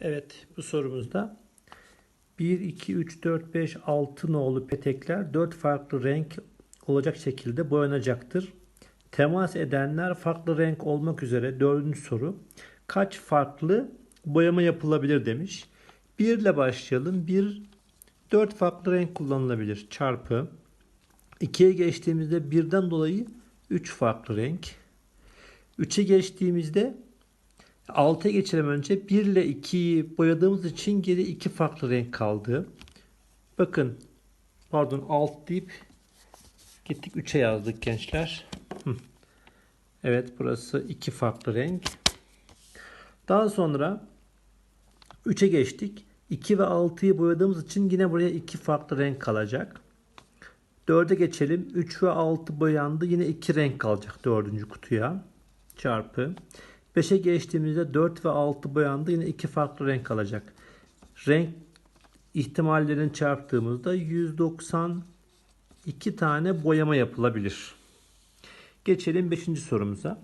Evet bu sorumuzda 1, 2, 3, 4, 5, 6 nolu petekler 4 farklı renk olacak şekilde boyanacaktır. Temas edenler farklı renk olmak üzere dördüncü soru. Kaç farklı boyama yapılabilir demiş. 1 ile başlayalım. 1, 4 farklı renk kullanılabilir. Çarpı. 2'ye geçtiğimizde birden dolayı 3 farklı renk. 3'e geçtiğimizde 6'ya geçelim önce. 1 ile 2'yi boyadığımız için geri 2 farklı renk kaldı. Bakın pardon alt deyip gittik 3'e yazdık gençler. Evet burası 2 farklı renk. Daha sonra 3'e geçtik. 2 ve 6'yı boyadığımız için yine buraya 2 farklı renk kalacak. 4'e geçelim. 3 ve 6 boyandı. Yine 2 renk kalacak 4. kutuya. Çarpı. 5'e geçtiğimizde 4 ve 6 boyandı. Yine 2 farklı renk kalacak. Renk ihtimallerini çarptığımızda 192 tane boyama yapılabilir. Geçelim 5. sorumuza.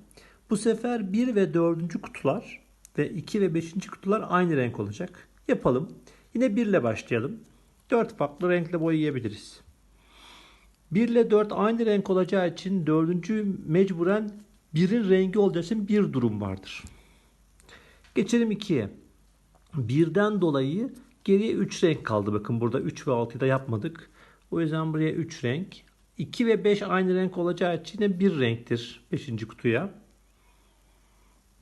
Bu sefer 1 ve 4. kutular ve 2 ve 5. kutular aynı renk olacak. Yapalım. Yine 1 ile başlayalım. 4 farklı renkle boyayabiliriz. 1 ile 4 aynı renk olacağı için 4. mecburen 1'in rengi olacağı için bir durum vardır. Geçelim 2'ye. 1'den dolayı geriye 3 renk kaldı. Bakın burada 3 ve 6'yı da yapmadık. O yüzden buraya 3 renk. 2 ve 5 aynı renk olacağı için de bir renktir 5. kutuya.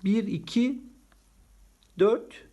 1, 2, 4,